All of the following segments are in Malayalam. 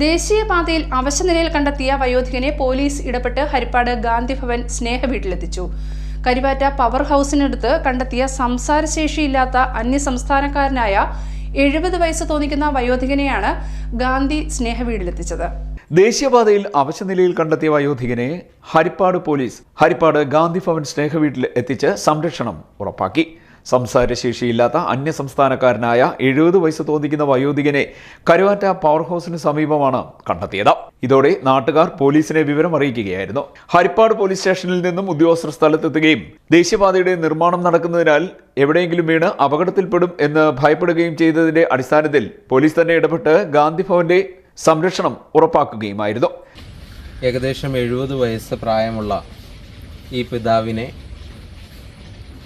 ദേശീയപാതയിൽ അവശനിലയിൽ കണ്ടെത്തിയ വയോധികനെ പോലീസ് ഇടപെട്ട് ഹരിപ്പാട് ഗാന്ധിഭവൻ സ്നേഹ വീട്ടിലെത്തിച്ചു കരിവാറ്റ പവർ ഹൗസിനടുത്ത് കണ്ടെത്തിയ സംസാരശേഷിയില്ലാത്ത അന്യസംസ്ഥാനക്കാരനായ എഴുപത് വയസ്സ് തോന്നിക്കുന്ന വയോധികനെയാണ് ഗാന്ധി സ്നേഹ വീട്ടിലെത്തിച്ചത് ദേശീയപാതയിൽ അവശനിലയിൽ കണ്ടെത്തിയ വയോധികനെ ഹരിപ്പാട് പോലീസ് ഹരിപ്പാട് ഗാന്ധിഭവൻ സ്നേഹവീട്ടിൽ എത്തിച്ച് സംരക്ഷണം ഉറപ്പാക്കി. സംസാരശേഷിയില്ലാത്ത അന്യസംസ്ഥാനക്കാരനായ എഴുപത് വയസ്സ് തോന്നിക്കുന്ന വയോധികനെ കരുവാറ്റ പവർ ഹൗസിന് സമീപമാണ് കണ്ടെത്തിയത്. ഇതോടെ നാട്ടുകാർ പോലീസിനെ വിവരം അറിയിക്കുകയായിരുന്നു. ഹരിപ്പാട് പോലീസ് സ്റ്റേഷനിൽ നിന്നും ഉദ്യോഗസ്ഥർ സ്ഥലത്തെത്തുകയും ദേശീയപാതയുടെ നിർമ്മാണം നടക്കുന്നതിനാൽ എവിടെയെങ്കിലും വീണ് അപകടത്തിൽപ്പെടും എന്ന് ഭയപ്പെടുകയും ചെയ്തതിന്റെ അടിസ്ഥാനത്തിൽ പോലീസ് തന്നെ ഇടപെട്ട് ഗാന്ധി ഭവന്റെ സംരക്ഷണം ഉറപ്പാക്കുകയുമായിരുന്നു. ഏകദേശം എഴുപത് വയസ്സ് പ്രായമുള്ള ഈ പിതാവിനെ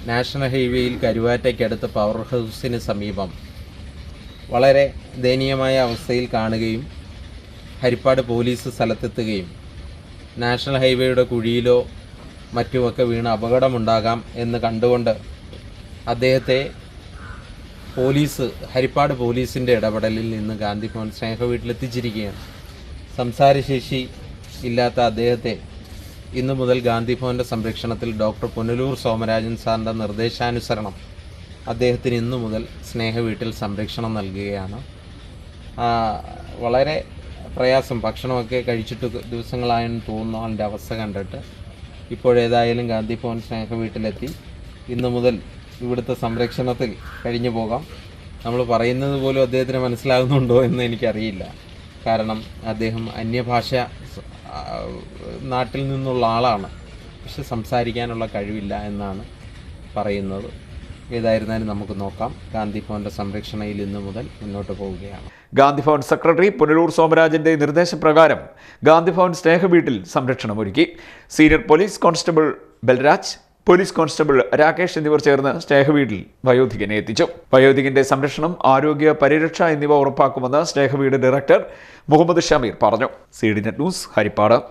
നാഷണൽ ഹൈവേയിൽ കരുവാറ്റയ്ക്കടുത്ത് പവർ ഹൗസിന് സമീപം വളരെ ദയനീയമായ അവസ്ഥയിൽ കാണുകയും ഹരിപ്പാട് പോലീസ് സ്ഥലത്തെത്തുകയും നാഷണൽ ഹൈവേയുടെ കുഴിയിലോ മറ്റുമൊക്കെ വീണ് അപകടമുണ്ടാകാം എന്ന് കണ്ടുകൊണ്ട് അദ്ദേഹത്തെ പോലീസ് ഹരിപ്പാട് പോലീസിന്റെ ഇടപെടലിൽ നിന്ന് ഗാന്ധിഭവൻ സ്നേഹ വീട്ടിലെത്തിച്ചിരിക്കുകയാണ് സംസാരശേഷി ഇല്ലാത്ത അദ്ദേഹത്തെ ഇന്നു മുതൽ ഗാന്ധി ഭവന്റെ സംരക്ഷണത്തിൽ ഡോക്ടർ പുനലൂർ സോമരാജൻ സാറിന്റെ നിർദ്ദേശാനുസരണം അദ്ദേഹത്തിന് ഇന്നു മുതൽ സ്നേഹ വീട്ടിൽ സംരക്ഷണം നൽകുകയാണ്. വളരെ പ്രയാസം ഭക്ഷണമൊക്കെ കഴിച്ചിട്ട് ദിവസങ്ങളായെന്ന് തോന്നുന്നു അതിന്റെ അവസ്ഥ കണ്ടിട്ട്. ഇപ്പോഴേതായാലും ഗാന്ധി ഭവൻ സ്നേഹ വീട്ടിലെത്തി ഇന്നു മുതൽ ഇവിടുത്തെ സംരക്ഷണത്തിൽ കഴിഞ്ഞു പോകാം. നമ്മൾ പറയുന്നത് പോലും അദ്ദേഹത്തിന് മനസ്സിലാകുന്നുണ്ടോ എന്ന് എനിക്കറിയില്ല. കാരണം അദ്ദേഹം അന്യഭാഷ നാട്ടിൽ നിന്നുള്ള ആളാണ്. പക്ഷെ സംസാരിക്കാനുള്ള കഴിവില്ല എന്നാണ് പറയുന്നത്. ഏതായിരുന്നാലും നമുക്ക് നോക്കാം. ഗാന്ധി ഭവന്റെ സംരക്ഷണയിൽ ഇന്നു മുതൽ മുന്നോട്ട് പോവുകയാണ്. ഗാന്ധി ഭവൻ സെക്രട്ടറി പുനലൂർ സോമരാജന്റെ നിർദ്ദേശപ്രകാരം ഗാന്ധി ഭവൻ സ്നേഹവീട്ടിൽ സംരക്ഷണം ഒരുക്കി. Senior police constable Balraj police constable Rakesh എന്നിവർ ചേർന്ന് സ്നേഹവീടിൽ വയോധികനെ എത്തിച്ചു. വയോധികന്റെ സംരക്ഷണം ആരോഗ്യ പരിരക്ഷ എന്നിവ ഉറപ്പാക്കുമെന്ന് സ്നേഹവീട് ഡയറക്ടർ മുഹമ്മദ് ഷമീർ പറഞ്ഞു. C D net news Haripad.